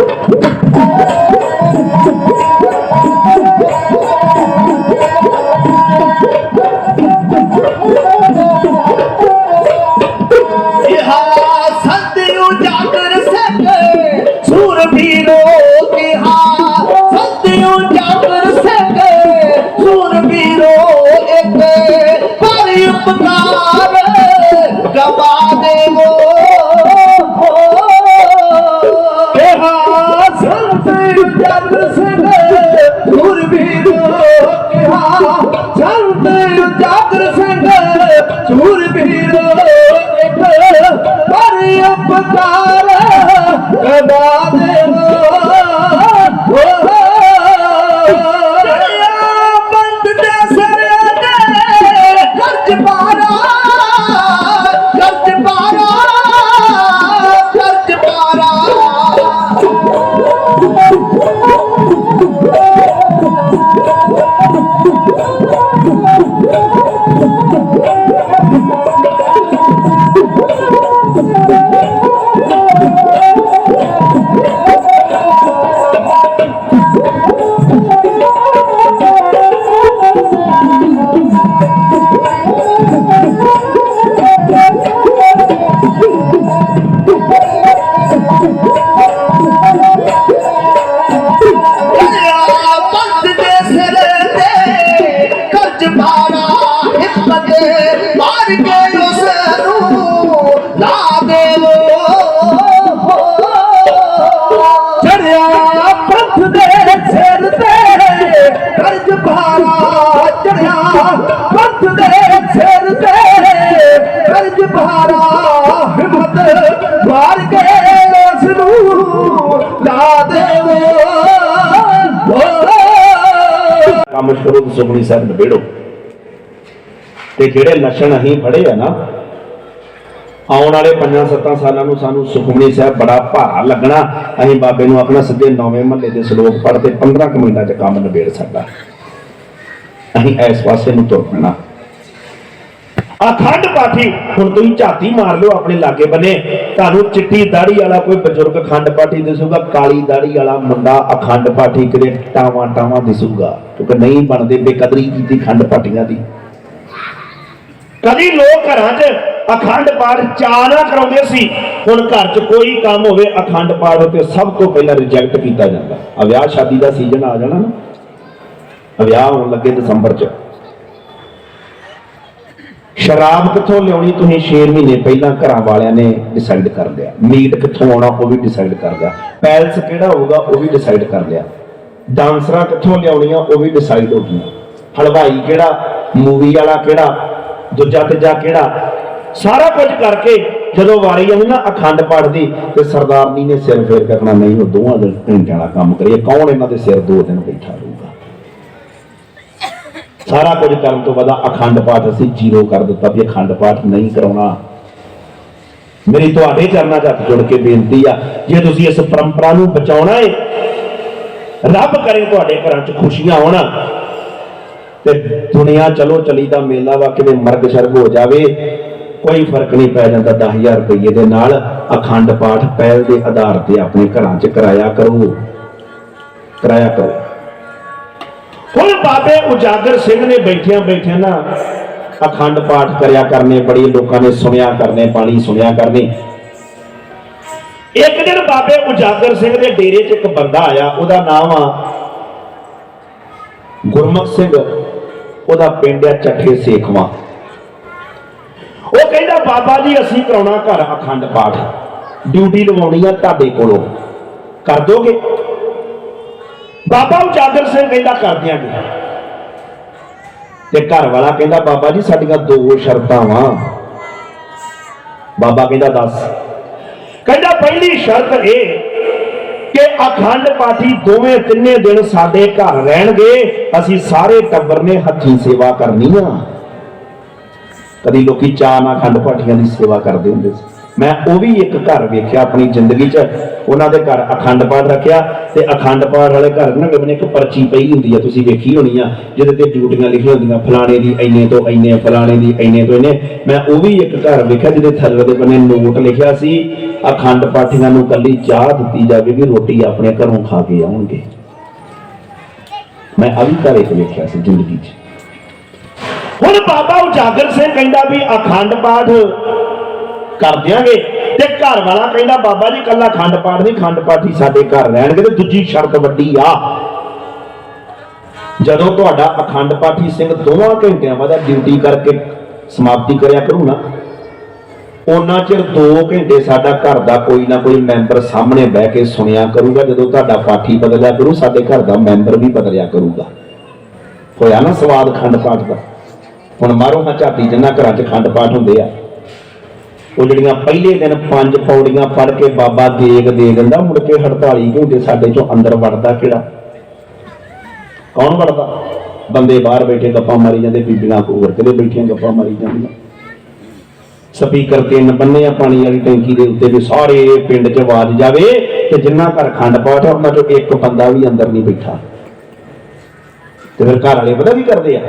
Oh, ਸੰਤ ਉਜਾਗਰ ਸਕੇ ਸੂਰ ਵੀਰੋ ਕਿਹਾ ਸੰਤ ਉਜਾਗਰ ਸਕੇ ਸੂਰ ਵੀਰੋ ਇੱਕ ਪਰ ਉਪਕਾਰ ਕੰਮ ਸ਼ੁਰੂ ਤੋਂ ਸਾਹਿਬ ਨਿਬੇੜੋ। ਤੇ ਜਿਹੜੇ ਲੱਛਣ ਅਸੀਂ ਫੜੇ ਆ ਨਾ, ਆਉਣ ਵਾਲੇ 5-7 ਸਾਲਾਂ ਨੂੰ ਸਾਨੂੰ ਸੁਖਮਨੀ ਸਾਹਿਬ ਬੜਾ ਭਾਰਾ ਲੱਗਣਾ। ਅਸੀਂ ਬਾਬੇ ਨੂੰ ਆਪਣਾ ਸਿੱਧੇ ਨੌਵੇਂ ਮਹੱਲੇ ਦੇ ਸ਼ਲੋਕ ਪੜ੍ਹ ਕੇ 15 ਕੁ ਮਿੰਟਾਂ 'ਚ ਕੰਮ ਨਿਬੇੜ ਸਕਦਾ। ਅਸੀਂ ਇਸ ਪਾਸੇ ਨੂੰ ਤੁਰ ਪੈਣਾ। ਅਖੰਡ ਪਾਠੀ, ਹੁਣ ਤੁਸੀਂ ਝਾਤੀ ਮਾਰ ਲਿਓ, ਆਪਣੇ ਲਾਗੇ ਬੰਨੇ। ਤੁਹਾਨੂੰ ਚਿੱਟੀ ਦਾੜੀ ਵਾਲਾ ਕੋਈ ਬਜ਼ੁਰਗ ਅਖੰਡ ਪਾਠੀ ਦਿਸੂਗਾ, ਕਾਲੀ ਦਾੜੀ ਵਾਲਾ ਮੁੰਡਾ ਅਖੰਡ ਪਾਠੀ ਕਿਤੇ ਟਾਵਾਂ ਟਾਵਾਂ ਦਿਸੂਗਾ। ਕਿਉਂਕਿ ਨਹੀਂ ਬਣਦੇ ਬੇਕਦਰੀ ਕੀਤੀ ਖੰਡ ਪਾਠੀਆਂ ਦੀ। ਕਦੀ ਲੋਕ ਘਰਾਂ 'ਚ ਅਖੰਡ ਪਾਠ ਚਾਹ ਕਰਾਉਂਦੇ ਸੀ। ਹੁਣ ਘਰ 'ਚ ਕੋਈ ਕੰਮ ਹੋਵੇ, ਅਖੰਡ ਪਾਠ ਉਤੇ ਸਭ ਤੋਂ ਪਹਿਲਾਂ ਰਿਜੈਕਟ ਕੀਤਾ ਜਾਂਦਾ। ਆ ਵਿਆਹ ਸ਼ਾਦੀ ਦਾ ਸੀਜ਼ਨ ਆ ਜਾਣਾ ਨਾ। ਵਿਆਹ ਹੋਣ ਲੱਗੇ ਦਸੰਬਰ 'ਚ। ਸ਼ਰਾਬ ਕਿੱਥੋਂ ਲਿਆਉਣੀ? ਤੁਸੀਂ 6 ਮਹੀਨੇ ਪਹਿਲਾਂ ਘਰਾਂ ਵਾਲਿਆਂ ਨੇ ਡਿਸਾਈਡ ਕਰ ਲਿਆ। ਮੀਟ ਕਿੱਥੋਂ ਆਉਣਾ, ਉਹ ਵੀ ਡਿਸਾਈਡ ਕਰ ਲਿਆ। ਪੈਲਸ ਕਿਹੜਾ ਹੋਊਗਾ, ਉਹ ਵੀ ਡਿਸਾਈਡ ਕਰ ਲਿਆ। ਡਾਂਸਰਾਂ ਕਿੱਥੋਂ ਲਿਆਉਣੀਆਂ, ਉਹ ਵੀ ਡਿਸਾਈਡ ਹੋ ਗਈਆਂ। ਹਲਵਾਈ ਕਿਹੜਾ? ਮੂਵੀ ਵਾਲਾ ਕਿਹੜਾ? ਦੂਜਾ ਤੀਜਾ ਕਿਹੜਾ? ਸਾਰਾ ਕੁਝ ਕਰਕੇ ਜਦੋਂ ਵਾਰੀ ਆਉਂਦੀ ਨਾ, ਅਖੰਡ ਪਾਠ ਦੀ, ਤੇ ਸਰਦਾਰਨੀ ਨੇ ਸਿਰ ਫੇਰ ਕਰਨਾ, ਨਹੀਂ, ਉਹ ਦੋਵਾਂ ਦਿਨ ਘੰਟਿਆਂ ਵਾਲਾ ਕੰਮ ਕਰੀਏ। ਕੌਣ ਇਹਨਾਂ ਦੇ ਸਿਰ ਦੋ ਦਿਨ ਬੈਠਾ ਰਹੂਗਾ ਸਾਰਾ ਕੁਝ ਕਰਨ ਤੋਂ ਬਾਅਦ ਅਖੰਡ ਪਾਠ ਅਸੀਂ ਜ਼ੀਰੋ ਕਰ ਦਿੱਤਾ ਵੀ ਅਖੰਡ ਪਾਠ ਨਹੀਂ ਕਰਾਉਣਾ। ਮੇਰੀ ਤੁਹਾਡੇ ਚਰਨਾਂ 'ਚ ਹੱਥ ਜੋੜ ਕੇ ਬੇਨਤੀ ਆ, ਜੇ ਤੁਸੀਂ ਇਸ ਪਰੰਪਰਾ ਨੂੰ ਬਚਾਉਣਾ ਹੈ ਰੱਬ ਕਰੇ ਤੁਹਾਡੇ ਘਰਾਂ 'ਚ ਖੁਸ਼ੀਆਂ ਆਉਣ ਤੇ ਦੁਨੀਆ ਚਲੋ ਚਲੀ ਦਾ ਮੇਲਾ ਵਾ ਕਿਤੇ ਮਰਗ ਸ਼ਰਗ ਹੋ ਜਾਵੇ, ਕੋਈ ਫ਼ਰਕ ਨਹੀਂ ਪੈ ਜਾਂਦਾ 10000 ਰੁਪਏ ਦੇ ਨਾਲ ਅਖੰਡ ਪਾਠ ਪਹਿਲ ਦੇ ਆਧਾਰ ਤੇ ਆਪਣੇ ਘਰਾਂ 'ਚ ਕਰਾਇਆ ਕਰੋ। ਕਰਾਇਆ ਕਰੋ। ਹੁਣ ਬਾਬੇ ਉਜਾਗਰ ਸਿੰਘ ਨੇ ਬੈਠਿਆਂ ਬੈਠਿਆਂ ਨਾ ਅਖੰਡ ਪਾਠ ਕਰਿਆ ਕਰਨੇ, ਬੜੇ ਲੋਕਾਂ ਨੇ ਸੁਣਿਆ ਕਰਨੇ, ਬਾਣੀ ਸੁਣਿਆ ਕਰਨੇ। ਇੱਕ ਦਿਨ ਬਾਬੇ ਉਜਾਗਰ ਸਿੰਘ ਦੇ ਡੇਰੇ 'ਚ ਇੱਕ ਬੰਦਾ ਆਇਆ, ਉਹਦਾ ਨਾਮ ਆ ਗੁਰਮੁਖ ਸਿੰਘ, ਉਹਦਾ ਪਿੰਡ ਆ ਚੱਠੇ ਸੇਖਵਾ। ਉਹ ਕਹਿੰਦਾ, ਬਾਬਾ ਜੀ, ਅਸੀਂ ਕਰਾਉਣਾ ਘਰ ਅਖੰਡ ਪਾਠ। ਡਿਊਟੀ ਲਵਾਉਣੀ ਆ ਤੁਹਾਡੇ ਕੋਲੋਂ। ਕਰ ਦੋਗੇ? ਬਾਬਾ ਉਜਾਗਰ ਸਿੰਘ ਕਹਿੰਦਾ ਕਰ ਦਿਆਂਗੇ ਤੇ ਘਰ ਵਾਲਾ ਕਹਿੰਦਾ, ਬਾਬਾ ਜੀ, ਸਾਡੀਆਂ ਦੋ ਸ਼ਰਤਾਂ ਵਾਂ ਬਾਬਾ ਕਹਿੰਦਾ, ਦੱਸ। ਕਹਿੰਦਾ, ਪਹਿਲੀ ਸ਼ਰਤ ਇਹ ਕਿ ਅਖੰਡ ਪਾਠੀ ਦੋਵੇਂ ਤਿੰਨੇ ਦਿਨ ਸਾਡੇ ਘਰ ਰਹਿਣਗੇ, ਅਸੀਂ ਸਾਰੇ ਟੱਬਰ ਨੇ ਹੱਥੀਂ ਸੇਵਾ ਕਰਨੀ ਆ। ਕਦੀ ਲੋਕੀ ਚਾਹ ਨਾਲ ਅਖੰਡ ਪਾਠੀਆਂ ਦੀ ਸੇਵਾ ਕਰਦੇ ਹੁੰਦੇ ਸੀ। ਮੈਂ ਉਹ ਵੀ ਇੱਕ ਘਰ ਵੇਖਿਆ ਆਪਣੀ ਜ਼ਿੰਦਗੀ 'ਚ। ਉਹਨਾਂ ਦੇ ਘਰ ਅਖੰਡ ਪਾਠ ਰੱਖਿਆ ਤੇ ਅਖੰਡ ਪਾਠ ਵਾਲੇ ਘਰ ਨਾ ਗਵਨੇ ਇੱਕ ਪਰਚੀ ਪਈ ਹੁੰਦੀ ਆ, ਤੁਸੀਂ ਵੇਖੀ ਹੋਣੀ ਆ, ਜਿਹਦੇ ਤੇ ਡਿਊਟੀਆਂ ਲਿਖੀਆਂ ਹੁੰਦੀਆਂ, ਫਲਾਣੇ ਦੀ ਇੰਨੇ ਤੋਂ ਇੰਨੇ, ਫਲਾਣੇ ਦੀ ਇੰਨੇ ਤੋਂ ਇੰਨੇ। ਮੈਂ ਉਹ ਵੀ ਇੱਕ ਘਰ ਵੇਖਿਆ ਜਿਹਦੇ ਥੱਲੇ ਦੇ ਬੰਨੇ ਨੋਟ ਲਿਖਿਆ ਸੀ, ਅਖੰਡ ਪਾਠੀਆਂ ਨੂੰ ਕੱਲੀ ਚਾਹ ਦਿੱਤੀ ਜਾਵੇਗੀ ਰੋਟੀ ਆਪਣੇ ਘਰੋਂ ਖਾ ਕੇ ਆਉਣਗੇ। ਮੈਂ ਆ ਵੀ ਘਰ ਇੱਕ ਵੇਖਿਆ ਸੀ ਜ਼ਿੰਦਗੀ 'ਚ। ਹੁਣ ਬਾਬਾ ਉਜਾਗਰ ਸਿੰਘ ਕਹਿੰਦਾ ਵੀ ਅਖੰਡ ਪਾਠ ਕਰ ਦਿਆਂਗੇ। ਤੇ ਘਰ ਵਾਲਾ ਕਹਿੰਦਾ, ਬਾਬਾ ਜੀ, ਕੱਲਾ ਖੰਡ ਪਾਠ ਨਹੀਂ, ਖੰਡ ਪਾਠੀ ਸਾਡੇ ਘਰ ਰਹਿਣਗੇ ਤੇ ਦੂਜੀ ਸ਼ਰਤ ਵੱਡੀ ਆ। ਜਦੋਂ ਤੁਹਾਡਾ ਅਖੰਡ ਪਾਠੀ ਸਿੰਘ ਦੋਵਾਂ ਘੰਟਿਆਂ ਬਾਅਦ ਡਿਊਟੀ ਕਰਕੇ ਸਮਾਪਤੀ ਕਰਿਆ ਕਰੂ ਨਾ ਉਹਨਾਂ ਚਿਰ 2 ਘੰਟੇ ਸਾਡਾ ਘਰ ਦਾ ਕੋਈ ਨਾ ਕੋਈ ਮੈਂਬਰ ਸਾਹਮਣੇ ਬਹਿ ਕੇ ਸੁਣਿਆ ਕਰੂਗਾ। ਜਦੋਂ ਤੁਹਾਡਾ ਪਾਠੀ ਬਦਲਿਆ ਕਰੂ, ਸਾਡੇ ਘਰ ਦਾ ਮੈਂਬਰ ਵੀ ਬਦਲਿਆ ਕਰੂਗਾ। ਹੋਇਆ ਨਾ ਸਵਾਦ ਖੰਡ ਪਾਠ ਦਾ? ਹੁਣ ਮਾਰੋ ਹਾਂ ਝਾਤੀ, ਜਿੰਨਾ ਘਰਾਂ 'ਚ ਖੰਡ ਪਾਠ ਹੁੰਦੇ ਆ। ਉਹ ਜਿਹੜੀਆਂ ਪਹਿਲੇ ਦਿਨ ਪੰਜ ਪੌੜੀਆਂ ਪੜ ਕੇ ਬਾਬਾ ਦੇਗ ਦੇ ਦਿੰਦਾ, ਮੁੜ ਕੇ 48 ਘੰਟੇ ਸਾਡੇ ਚੋਂ ਅੰਦਰ ਵੜਦਾ ਕਿਹੜਾ? ਕੌਣ ਵੜਦਾ? ਬੰਦੇ ਬਾਹਰ ਬੈਠੇ ਗੱਪਾਂ ਮਾਰੀ ਜਾਂਦੇ, ਬੀਬੀਆਂ ਹੋਰ ਕਿਤੇ ਬੈਠੀਆਂ ਗੱਪਾਂ ਮਾਰੀ ਜਾਂਦੀਆਂ। ਸਪੀਕਰ ਤਿੰਨ ਬੰਨੇ ਆ ਪਾਣੀ ਵਾਲੀ ਟੈਂਕੀ ਦੇ ਉੱਤੇ ਵੀ ਸਾਰੇ ਪਿੰਡ 'ਚ ਆਵਾਜ਼ ਜਾਵੇ ਤੇ ਜਿੰਨਾ ਘਰ ਖੰਡ ਪਾਠ ਉਹਨਾਂ 'ਚੋਂ ਇੱਕ ਬੰਦਾ ਵੀ ਅੰਦਰ ਨਹੀਂ ਬੈਠਾ। ਤੇ ਫਿਰ ਘਰ ਵਾਲੇ ਪਤਾ ਕੀ ਕਰਦੇ ਆ?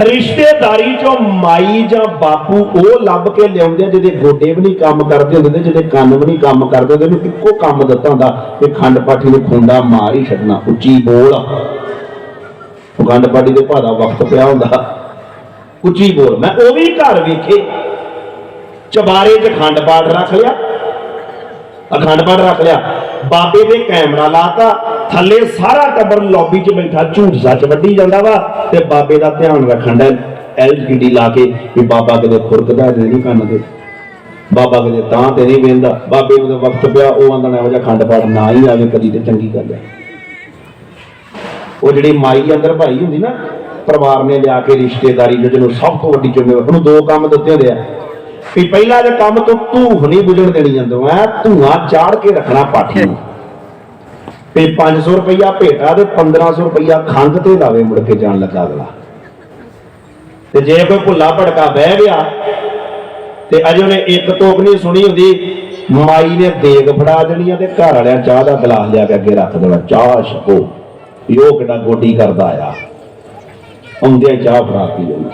ਰਿਸ਼ਤੇਦਾਰੀ ਚੋਂ ਮਾਈ ਜਾਂ ਬਾਪੂ ਉਹ ਲੱਭ ਕੇ ਲਿਆਉਂਦੇ ਜਿਹਦੇ ਗੋਡੇ ਵੀ ਨਹੀਂ ਕੰਮ ਕਰਦੇ ਹੁੰਦੇ ਜਿਹਦੇ ਕੰਨ ਵੀ ਨਹੀਂ ਕੰਮ ਕਰਦੇ ਹੁੰਦੇ ਨੂੰ ਇੱਕੋ ਕੰਮ ਦਿੱਤਾ ਹੁੰਦਾ ਕਿ ਖੰਡ ਪਾਠੀ ਨੂੰ ਖੁੰਡਾ ਮਾਰ ਹੀ ਛੱਡਣਾ, ਉੱਚੀ ਬੋਲ। ਉਹ ਖੰਡ ਪਾਠੀ ਦੇ ਭਾਦਾ ਵਕਤ ਪਿਆ ਹੁੰਦਾ। ਉੱਚੀ ਬੋਲ। ਮੈਂ ਉਹ ਵੀ ਘਰ ਵੇਖੇ। ਚਬਾਰੇ 'ਚ ਖੰਡ ਪਾਠ ਰੱਖ ਲਿਆ। ਅਖੰਡ ਪਾਠ ਰੱਖ ਲਿਆ। ਬਾਬੇ ਦੇ ਕੈਮਰਾ ਲਾਤਾ। ਥੱਲੇ ਸਾਰਾ ਟੱਬਰ ਲੌਬੀ 'ਚ ਬੈਠਾ, ਝੂਠ ਸੱਚ ਵੱਢੀ ਜਾਂਦਾ ਵਾ ਤੇ ਬਾਬੇ ਦਾ ਧਿਆਨ ਰੱਖਣ ਦਾ ਐਲਸੀਡੀ ਲਾ ਕੇ ਵੀ ਬਾਬਾ ਕਿਤੇ ਖੁਰਕਦਾ ਤੇ ਨਹੀਂ ਕੰਨ ਤੇ। ਬਾਬਾ ਕਿਤੇ ਤਾਂ ਤੇ ਨਹੀਂ ਵੇਂਦਾ। ਬਾਬੇ ਨੂੰ ਤਾਂ ਵਕਤ ਪਿਆ, ਉਹ ਆਂਦਾ ਨਾ ਇਹੋ ਖੰਡ ਪਾਠ ਨਾ ਹੀ ਆਵੇ, ਕਦੀ ਤੇ ਚੰਗੀ ਗੱਲ ਹੈ ਉਹ ਜਿਹੜੀ ਮਾਈ ਅੰਦਰ ਭਾਈ ਹੁੰਦੀ ਨਾ, ਪਰਿਵਾਰ ਨੇ ਲਿਆ ਕੇ ਰਿਸ਼ਤੇਦਾਰੀ ਜੋ ਜਿਹਨੂੰ ਸਭ ਤੋਂ ਵੱਡੀ ਜ਼ਿੰਮੇਵਾਰੀ ਉਹਨੂੰ ਦੋ ਕੰਮ ਦਿੱਤੇ ਹੁੰਦੇ ਆ। ਵੀ ਪਹਿਲਾ ਜੇ ਕੰਮ ਤੋਂ ਧੂਫ ਨਹੀਂ ਬੁਝਣ ਦੇਣੀ ਅੰਦਰੋਂ, ਐ ਧੂਆਂ ਚਾੜ ਕੇ ਰੱਖਣਾ ਪਾਠੀ ਨੂੰ। ਤੇ 500 ਰੁਪਈਆ ਭੇਟਾ ਤੇ 1500 ਰੁਪਈਆ ਖੰਗ ਤੇ ਲਾਵੇ ਮੁੜ ਕੇ ਜਾਣ ਲੱਗਾ ਅਗਲਾ। ਤੇ ਜੇ ਕੋਈ ਭੁੱਲਾ ਭੜਕਾ ਬਹਿ ਗਿਆ, ਤੇ ਅਜੇ ਉਹਨੇ ਇੱਕ ਤੋਕ ਨਹੀਂ ਸੁਣੀ ਹੁੰਦੀ, ਮਾਈ ਨੇ ਦੇਗ ਫੜਾ ਦੇਣੀ ਆ ਤੇ ਘਰ ਵਾਲਿਆਂ ਚਾਹ ਦਾ ਗਲਾਸ ਲਿਆ ਕੇ ਅੱਗੇ ਰੱਖ ਦੇਣਾ, ਚਾਹ ਛਕੋ। ਵੀ ਉਹ ਕਿੱਡਾ ਗੋਡੀ ਕਰਦਾ ਆ। ਆਉਂਦੇ ਚਾਹ ਫੜਾਤੀ ਉਹਨੂੰ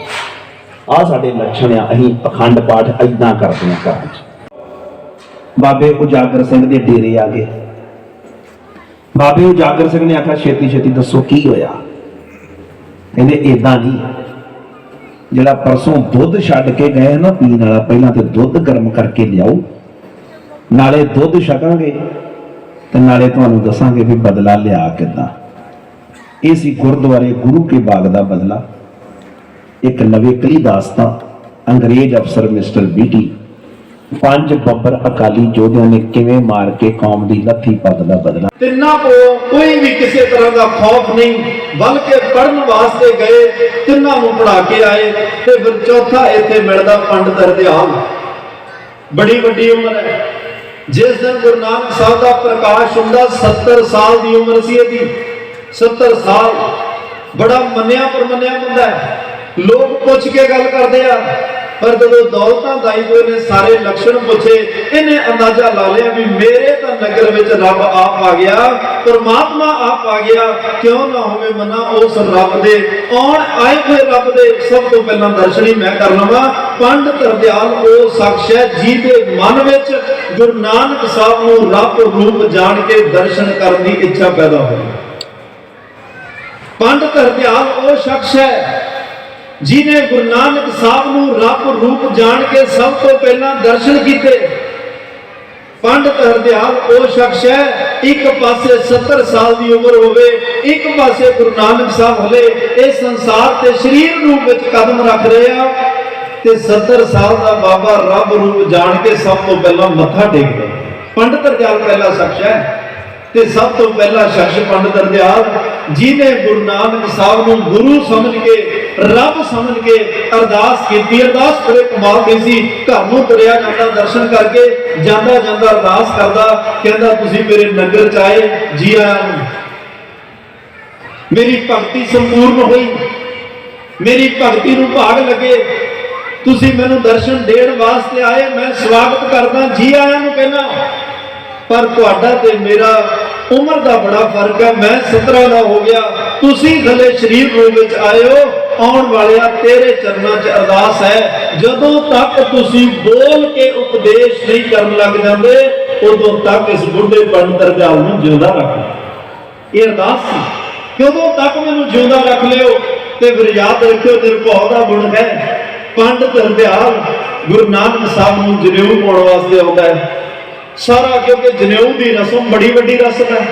ਆ ਸਾਡੇ ਲੱਛਣ ਆ, ਅਸੀਂ ਅਖੰਡ ਪਾਠ ਐਦਾਂ ਕਰਦੇ ਆ ਘਰਾਂ 'ਚ ਬਾਬੇ ਉਜਾਗਰ ਸਿੰਘ ਦੇ ਡੇਰੇ ਆ ਗਏ। ਬਾਬੇ ਉਜਾਗਰ ਸਿੰਘ ਨੇ ਆਖਿਆ, ਛੇਤੀ ਛੇਤੀ ਦੱਸੋ ਕੀ ਹੋਇਆ? ਕਹਿੰਦੇ, ਏਦਾਂ ਨਹੀਂ। ਜਿਹੜਾ ਪਰਸੋਂ ਦੁੱਧ ਛੱਡ ਕੇ ਗਏ ਨਾ ਪੀਣ ਵਾਲਾ, ਪਹਿਲਾਂ ਤੇ ਦੁੱਧ ਗਰਮ ਕਰਕੇ ਲਿਆਓ, ਨਾਲੇ ਦੁੱਧ ਛਕਾਂਗੇ ਤੇ ਨਾਲੇ ਤੁਹਾਨੂੰ ਦੱਸਾਂਗੇ ਵੀ ਬਦਲਾ ਲਿਆ ਕਿੱਦਾਂ। ਇਹ ਸੀ ਗੁਰਦੁਆਰੇ ਗੁਰੂ ਕੇ ਬਾਗ ਦਾ ਬਦਲਾ। ਇੱਕ ਨਵੇਕਲੀ ਦਾਸਤਾਂ ਅੰਗਰੇਜ਼ ਅਫਸਰ ਮਿਸਟਰ ਬੀਟੀ ਪੰਜ ਬੱਬਰ ਅਕਾਲੀ ਯੋਧਿਆਂ ਨੇ ਕਿਵੇਂ ਮਾਰ ਕੇ ਕੌਮ ਦੀ ਲੱਥੀ ਪੱਗ ਦਾ ਬਦਲਾ? ਤਿੰਨਾਂ ਕੋਲ ਕੋਈ ਵੀ ਕਿਸੇ ਤਰ੍ਹਾਂ ਦਾ ਖੌਫ ਨਹੀਂ, ਬਲਕਿ ਪੜਨ ਵਾਸਤੇ ਗਏ, ਤਿੰਨਾਂ ਨੂੰ ਪੜਾ ਕੇ ਆਏ, ਤੇ ਫਿਰ ਚੌਥਾ ਇੱਥੇ ਮਿਲਦਾ ਪੰਡਤ ਹਰਦਿਆਲ। ਬੜੀ ਵੱਡੀ ਉਮਰ ਹੈ। ਜਿਸ ਦਿਨ ਗੁਰੂ ਨਾਨਕ ਸਾਹਿਬ ਦਾ ਪ੍ਰਕਾਸ਼ ਹੁੰਦਾ 70 ਸਾਲ ਦੀ ਉਮਰ ਸੀ ਇਹਦੀ। 70 ਸਾਲ ਬੜਾ ਮੰਨਿਆ ਪਰਮੰਨਿਆ ਬੰਦਾ ਹੈ। ਲੋਕ ਪੁੱਛ ਕੇ ਗੱਲ ਕਰਦੇ ਆ ਪਰ ਜਦੋਂ ਦੌਲਤਾਂ ਦਾਈ ਹੋਏ ਨੇ, ਸਾਰੇ ਲਕਸ਼ਣ ਪੁੱਛੇ, ਇਹਨੇ ਅੰਦਾਜ਼ਾ ਲਾ ਲਿਆ ਵੀ ਮੇਰੇ ਤਾਂ ਨਗਰ ਵਿੱਚ ਰੱਬ ਆਪ ਆ ਗਿਆ, ਪਰਮਾਤਮਾ ਆਪ ਆ ਗਿਆ, ਕਿਉਂ ਨਾ ਹੋਵੇ ਮਨਾ ਉਸ ਰੱਬ ਦੇ? ਆਉਣ ਆਏ ਹੋਏ ਰੱਬ ਦੇ ਸਭ ਤੋਂ ਪਹਿਲਾਂ ਦਰਸ਼ਨ ਮੈਂ ਕਰ ਲਵਾਂ। ਪੰਡਤ ਹਰਦਿਆਲ, ਉਹ ਸ਼ਖਸ ਹੈ ਜਿਹਦੇ ਮਨ ਵਿੱਚ ਗੁਰੂ ਨਾਨਕ ਸਾਹਿਬ ਨੂੰ ਰੱਬ ਰੂਪ ਜਾਣ ਕੇ ਦਰਸ਼ਨ ਕਰਨ ਦੀ ਇੱਛਾ ਪੈਦਾ ਹੋਈ। ਪੰਡਤ ਹਰਦਿਆਲ, ਉਹ ਸ਼ਖਸ ਹੈ ਜਿਨੇ ਗੁਰੂ ਨਾਨਕ ਸਾਹਿਬ ਨੂੰ ਰੱਬ ਰੂਪ ਜਾਣ ਕੇ ਸਭ ਤੋਂ ਪਹਿਲਾਂ ਦਰਸ਼ਨ ਕੀਤੇ, ਪੰਡਤ ਹਰਦਿਆਲ, ਉਹ ਸ਼ਖਸ ਹੈ, ਇੱਕ ਪਾਸੇ 70 ਸਾਲ ਦੀ ਉਮਰ ਹੋਵੇ, ਇੱਕ ਪਾਸੇ ਗੁਰੂ ਨਾਨਕ ਸਾਹਿਬ ਹਲੇ ਇਸ ਸੰਸਾਰ ਤੇ ਸਰੀਰ ਰੂਪ ਵਿੱਚ ਕਦਮ ਰੱਖ ਰਹੇ ਆ ਤੇ 70 ਸਾਲ ਦਾ ਬਾਬਾ ਰੱਬ ਰੂਪ ਜਾਣ ਕੇ ਸਭ ਤੋਂ ਪਹਿਲਾਂ ਮੱਥਾ ਟੇਕਦਾ। ਪੰਡਤ ਹਰਦਿਆਲ ਪਹਿਲਾ ਸ਼ਖਸ ਹੈ ਤੇ ਸਭ ਤੋਂ ਪਹਿਲਾ ਸ਼ਖਸ ਪੰਡਤ ਹਰਦਿਆਲ, ਜਿਹਨੇ ਗੁਰੂ ਨਾਨਕ ਸਾਹਿਬ ਨੂੰ ਗੁਰੂ ਸਮਝ ਕੇ ਰੱਬ ਸਮਝ ਕੇ ਅਰਦਾਸ ਕੀਤੀ। ਅਰਦਾਸ ਬੜੇ ਕਮਾਲ ਦੀ ਸੀ। ਘਰ ਨੂੰ ਤੁਰਿਆ ਜਾਂਦਾ, ਦਰਸ਼ਨ ਕਰਕੇ ਜਾਂਦਾ ਜਾਂਦਾ ਅਰਦਾਸ ਕਰਦਾ, ਕਹਿੰਦਾ, ਤੁਸੀਂ ਮੇਰੇ ਨਗਰ ਚ ਆਏ, ਜੀ ਆਇਆਂ ਨੂੰ। ਮੇਰੀ ਭਗਤੀ ਸੰਪੂਰਨ ਹੋਈ। ਮੇਰੀ ਭਗਤੀ ਨੂੰ ਭਾਗ ਲੱਗੇ। ਤੁਸੀਂ ਮੈਨੂੰ ਦਰਸ਼ਨ ਦੇਣ ਵਾਸਤੇ ਆਏ। ਮੈਂ ਸਵਾਗਤ ਕਰਦਾ, ਜੀ ਆਇਆਂ ਨੂੰ ਕਹਿੰਦਾ ਪਰ ਤੁਹਾਡਾ ਤੇ ਮੇਰਾ ਉਮਰ ਦਾ ਬੜਾ ਫ਼ਰਕ ਹੈ, ਮੈਂ 17 ਦਾ ਹੋ ਗਿਆ। ਤੁਸੀਂ ਥਲੇ ਸਰੀਰ ਰੂਪ ਵਿੱਚ ਆਏ ਆਉਣ ਵਾਲਿਆ ਤੇਰੇ ਚਰਨਾਂ 'ਚ ਅਰਦਾਸ ਹੈ। ਜਦੋਂ ਤੱਕ ਤੁਸੀਂ ਬੋਲ ਕੇ ਉਪਦੇਸ਼ ਨਹੀਂ ਕਰਨ ਲੱਗ ਜਾਂਦੇ, ਉਦੋਂ ਤੱਕ ਇਸ ਬੁੱਢੇ ਪੰਡਤ ਰਜਾਲ ਨੂੰ ਜਿਉਂਦਾ ਰੱਖੋ ਇਹ ਅਰਦਾਸ ਸੀ। ਕਦੋਂ ਤੱਕ ਮੈਨੂੰ ਜਿਉਂਦਾ ਰੱਖ ਲਿਓ ਤੇ ਫਿਰ ਯਾਦ ਰੱਖਿਓ ਨਿਰਭਉ ਦਾ ਗੁਣ ਹੈ। ਪੰਡਤ ਹਰਦਿਆਲ ਗੁਰੂ ਨਾਨਕ ਸਾਹਿਬ ਨੂੰ ਜਨੇਊ ਪਾਉਣ ਵਾਸਤੇ ਆਉਂਦਾ ਹੈ। ਸਾਰਾ ਕਿਉਂਕਿ ਜਨੇਊ ਦੀ ਰਸਮ ਬੜੀ ਵੱਡੀ ਰਸਮ ਹੈ।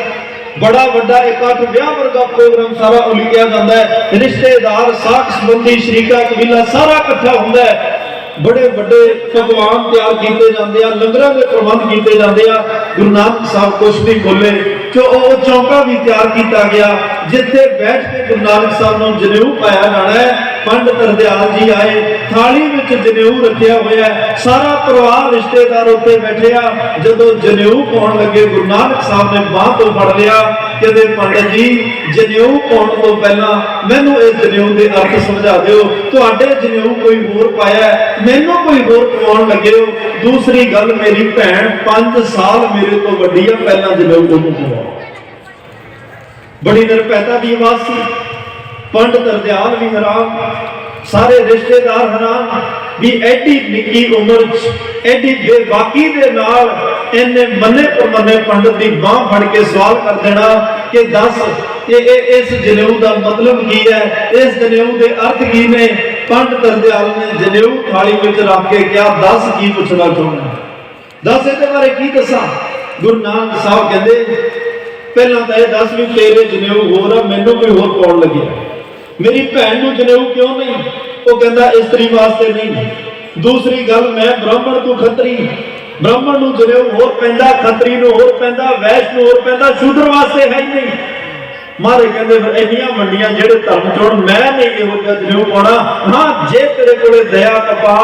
ਬੜਾ ਵੱਡਾ ਇਕੱਠ ਵਿਆਹ ਵਰਗਾ ਪ੍ਰੋਗਰਾਮ ਸਾਰਾ ਉਲੀਕਿਆ ਜਾਂਦਾ ਹੈ। ਰਿਸ਼ਤੇਦਾਰ, ਸਾਖ ਸੰਬੰਧੀ, ਸ਼ਰੀਕਾ, ਕਬੀਲਾ ਸਾਰਾ ਇਕੱਠਾ ਹੁੰਦਾ ਹੈ। ਬੜੇ ਵੱਡੇ ਪਕਵਾਨ ਤਿਆਰ ਕੀਤੇ ਜਾਂਦੇ ਆ, ਲੰਗਰਾਂ ਦੇ ਪ੍ਰਬੰਧ ਕੀਤੇ ਜਾਂਦੇ ਆ। ਗੁਰੂ ਨਾਨਕ ਸਾਹਿਬ ਕੁਛ ਨਹੀਂ ਬੋਲੇ ਕਿ ਉਹ ਚੌਂਕਾ ਵੀ ਤਿਆਰ ਕੀਤਾ ਗਿਆ। ਜਿੱਥੇ ਬੈਠ ਕੇ ਗੁਰੂ ਨਾਨਕ ਸਾਹਿਬ ਨੂੰ ਜਨੇਊ ਪਾਇਆ ਜਾਣਾ ਹੈ, ਪੰਡਤ ਹਰਦਿਆਲ ਜੀ ਆਏ, ਥਾਲੀ ਵਿੱਚ ਜਨੇਊ ਰੱਖਿਆ ਹੋਇਆ ਸਾਰਾ ਪਰਿਵਾਰ ਰਿਸ਼ਤੇਦਾਰ ਉੱਤੇ ਬੈਠਿਆ ਜਦੋਂ ਜਨੇਊ ਪਾਉਣ ਲੱਗੇ, ਗੁਰੂ ਨਾਨਕ ਸਾਹਿਬ ਨੇ ਬਾਹ ਤੋਂ ਫੜ ਲਿਆ, ਕਹਿੰਦੇ, ਪੰਡਤ ਜੀ, ਜਨੇਊ ਪਾਉਣ ਤੋਂ ਪਹਿਲਾਂ ਮੈਨੂੰ ਇਹ ਜਨੇਊ ਦੇ ਅਰਥ ਸਮਝਾ ਦਿਓ। ਤੁਹਾਡੇ ਜਨੇਊ ਕੋਈ ਹੋਰ ਪਾਇਆ ਮੈਨੂੰ ਕੋਈ ਹੋਰ ਪਾਉਣ ਲੱਗੇ ਹੋ। ਦੂਸਰੀ ਗੱਲ, ਮੇਰੀ ਭੈਣ 5 ਸਾਲ ਮੇਰੇ ਤੋਂ ਵੱਡੀ ਆ, ਪਹਿਲਾਂ ਜਨੇਊ ਤੋਂ ਪਵਾਓ ਬੜੀ ਨਿਰਭੈਤਾ ਦੀ ਆਵਾਜ਼ ਸੀ ਪੰਡਤ ਹਰਦਿਆਲ ਵੀ ਹੈਰਾਨ, ਸਾਰੇ ਰਿਸ਼ਤੇਦਾਰ ਹੈਰਾਨ ਵੀ ਐਡੀ ਨਿੱਕੀ ਉਮਰ 'ਚ, ਐਡੀ ਬੇਬਾਕੀ ਦੇ ਨਾਲ ਇਹਨੇ ਮੰਨੇ ਪਰਮੰਨੇ ਪੰਡਤ ਦੀ ਬਾਹ ਫੜ ਕੇ ਸਵਾਲ ਕਰ ਦੇਣਾ ਕਿ ਦੱਸ ਇਹ ਇਸ ਜਨੇਊ ਦਾ ਮਤਲਬ ਕੀ ਹੈ, ਇਸ ਜਨੇਊ ਦੇ ਅਰਥ ਕੀ ਨੇ? ਪੰਡਤ ਹਰਦਿਆਲ ਨੇ ਜਨੇਊ ਥਾਲੀ ਵਿੱਚ ਰੱਖ ਕੇ ਕਿਹਾ, ਦੱਸ ਕੀ ਪੁੱਛਣਾ ਚਾਹੁੰਦਾ? ਦੱਸ ਇਹਦੇ ਬਾਰੇ ਕੀ ਦੱਸਾਂ? ਗੁਰੂ ਨਾਨਕ ਸਾਹਿਬ ਕਹਿੰਦੇ ਪਹਿਲਾਂ ਤਾਂ ਇਹ ਦੱਸ ਵੀ ਤੇਰੇ ਜਨੇਊ ਹੋਰ ਆ, ਮੈਨੂੰ ਕੋਈ ਹੋਰ ਪਾਉਣ ਲੱਗਿਆ ਮੇਰੀ ਭੈਣ ਨੂੰ ਜਨੇਊ ਕਿਉਂ ਨਹੀਂ? ਉਹ ਕਹਿੰਦਾ ਇਸਤਰੀ ਵਾਸਤੇ ਨਹੀਂ। ਦੂਸਰੀ ਗੱਲ, ਮੈਂ ਬ੍ਰਾਹਮਣ ਤੋਂ ਖੱਤਰੀ। ਬ੍ਰਾਹਮਣ ਨੂੰ ਜਨੇਊ ਹੋਰ ਪੈਂਦਾ, ਖੱਤਰੀ ਨੂੰ ਹੋਰ ਪੈਂਦਾ ਵੈਸ਼ ਨੂੰ ਹੋਰ ਪੈਂਦਾ, ਸ਼ੂਦਰ ਵਾਸਤੇ ਹੈ ਹੀ ਨਹੀਂ। ਮਾਰੇ ਕਹਿੰਦੇ ਫਿਰ ਇੰਨੀਆਂ ਵੰਡੀਆਂ ਜਿਹੜੇ ਧਰਮ ਚੋਣ ਮੈਂ ਨਹੀਂ ਇਹੋ ਜਿਹਾ ਜਨੇਊ ਪਾਉਣਾ। ਹਾਂ ਜੇ ਤੇਰੇ ਕੋਲੇ ਦਇਆ ਕਪਾ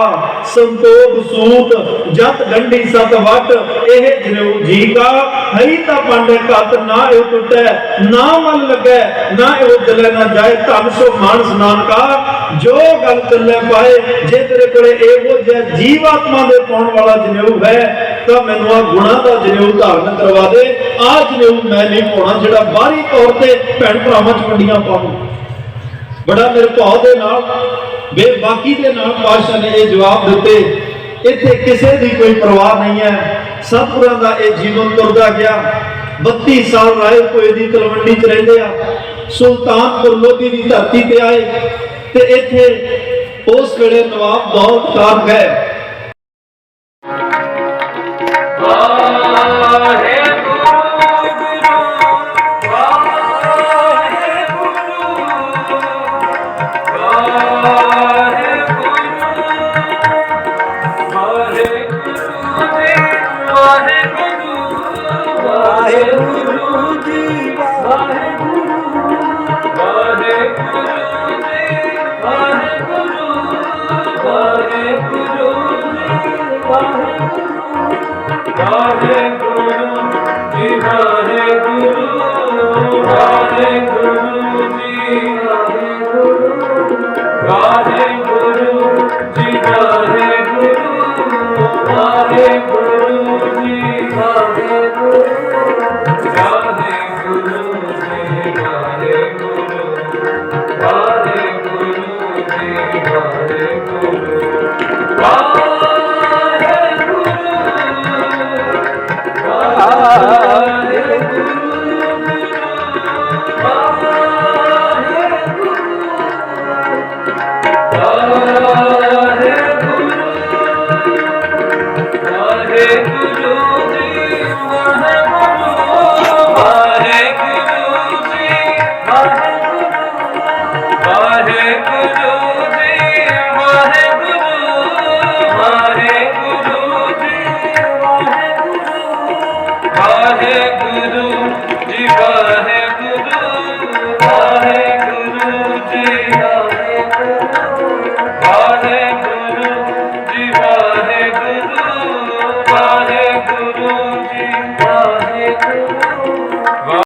ਸੰਤੋਖ, ਸੂਤ, ਜਤ, ਗੰਢੀ, ਸਤ, ਵਟ, ਇਹ ਜਨੇਊ ਜੀ ਕਾ ਹਰੀ ਤਾਂ ਪੰਡੇ ਘਤ ਨਾ ਇਹ ਟੁੱਟੈ, ਨਾ ਮਨ ਲੱਗੈ, ਨਾ ਇਹ ਜਲੇ ਨਾ ਜਾਏ, ਧਨ ਸੋ ਮਾਨਸ ਨਾਨਕਾ ਜੋ ਗੱਲ ਚੱਲੇ ਪਾਏ, ਜੇ ਤੇਰੇ ਕੋਲੇ ਇਹੋ ਜਿਹਾ ਜੀਵ ਆਤਮਾ ਦੇ ਪਾਉਣ ਵਾਲਾ ਜਨੇਊ ਹੈ, ਤਾਂ ਮੈਨੂੰ ਆ ਗੁਣਾ ਦਾ ਜਨੇਊ ਧਾਰਨ ਕਰਵਾ ਦੇ। ਆ ਜਨੇਊ ਮੈਂ ਨਹੀਂ ਪਾਉਣਾ ਜਿਹੜਾ ਬਾਹਰੀ ਤੌਰ ਤੇ ਭੈਣ ਭਰਾਵਾਂ ਚ ਵੰਡੀਆਂ ਪਾਉਣ ਬੜਾ ਨਿਰਭਉ ਦੇ ਨਾਲ ਬੇਬਾਕੀ ਦੇ ਨਾਲ ਪਾਸ਼ਾ ਨੇ ਇਹ ਜਵਾਬ ਦਿੱਤੇ। ਇੱਥੇ ਕਿਸੇ ਦੀ ਕੋਈ ਪਰਵਾਹ ਨਹੀਂ ਹੈ। ਸਤਿਗੁਰਾਂ ਦਾ ਇਹ ਜੀਵਨ ਤੁਰਦਾ ਗਿਆ। 32 ਸਾਲ ਰਾਏ ਕੋਈ ਦੀ ਤਲਵੰਡੀ ਚ ਰਹਿੰਦੇ ਆ। ਸੁਲਤਾਨਪੁਰ ਲੋਧੀ ਦੀ ਧਰਤੀ ਤੇ ਆਏ ਤੇ ਇੱਥੇ ਉਸ ਵੇਲੇ ਨਵਾਬ ਦੌਲਤ ਖਾਨ ਗਏ